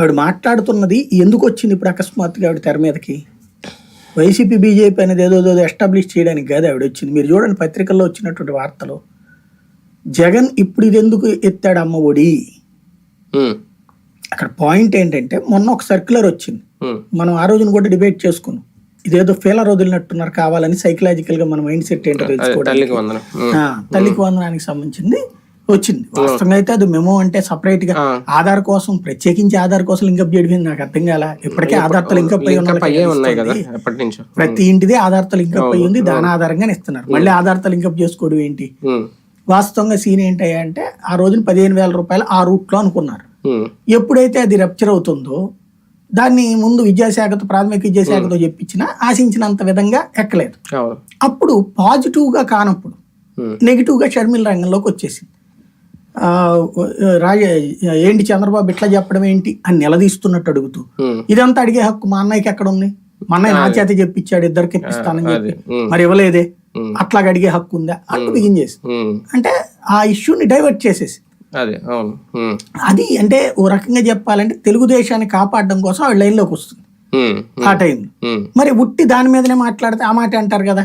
ఆవిడ మాట్లాడుతున్నది ఎందుకు వచ్చింది ఇప్పుడు అకస్మాత్తుగా ఆవిడ తెర మీదకి? వైసీపీ బీజేపీ అనేది ఏదో ఏదో ఎస్టాబ్లిష్ చేయడానికి కాదు ఆవిడ వచ్చింది. మీరు చూడండి పత్రికల్లో వచ్చినటువంటి వార్తలు. జగన్ ఇప్పుడు ఇది ఎందుకు ఎత్తాడు అమ్మ ఒడి? అక్కడ పాయింట్ ఏంటంటే మొన్న ఒక సర్క్యులర్ వచ్చింది. మనం ఆ రోజున కూడా డిబేట్ చేసుకున్నాం. ఇదేదో ఫీలర్ వదిలినట్టున్నారు కావాలని సైకలాజికల్గా మన మైండ్ సెట్ ఏంటో తెలుసుకోవడానికి. ఆ, తల్లికి వందనానికి సంబంధించింది. వచ్చింది. వాస్తవంగా అయితే అది మెమో అంటే సపరేట్గా. ఆధార్ కోసం ప్రత్యేకించి ఆధార్ కోసం లింకప్ చేయడం నాకు అర్థం కాల? ఇప్పటికే ఆధార్తో లింకప్ అయ్యి ఉన్నాయి ప్రతి ఇంటిది ఆధార్తో లింకప్ అయ్యి ఉంది దాని ఆధారంగానే ఇస్తున్నారు. మళ్ళీ ఆధార్తో లింకప్ చేసుకోవడం ఏంటి? వాస్తవంగా సీన్ ఏంటి అంటే ఆ రోజున పదిహేను వేల రూపాయలు ఆ రూట్లో అనుకున్నారు. ఎప్పుడైతే అది రప్చర్ అవుతుందో దాన్ని ముందు విద్యాశాఖతో ప్రాథమిక విద్యాశాఖతో చెప్పించినా ఆశించినంత విధంగా ఎక్కలేదు. అప్పుడు పాజిటివ్గా కానప్పుడు నెగిటివ్గా షర్మిల రంగంలోకి వచ్చేసింది. రాజ ఏంటి చంద్రబాబు ఇట్లా చెప్పడం ఏంటి అని నిలదీస్తున్నట్టు అడుగుతూ. ఇదంతా అడిగే హక్కు మా అన్నయ్యకి ఎక్కడ ఉంది మా అన్నయ్య నా చేత చెప్పించాడు ఇద్దరికి ఇప్పిస్తానని చెప్పి. మరి ఇవ్వలేదే? అట్లాగా అడిగే హక్కు ఉందా? అంటూ బిగిన్ చేసి. అంటే ఆ ఇష్యూని డైవర్ట్ చేసేసి. అదే అంటే ఓ రకంగా చెప్పాలంటే తెలుగుదేశాన్ని కాపాడడం కోసం ఆవిడ లైన్లోకి వస్తుంది. ఆ టైంలో. మరి ఉట్టి దాని మీదనే మాట్లాడితే ఆ మాట అంటారు కదా?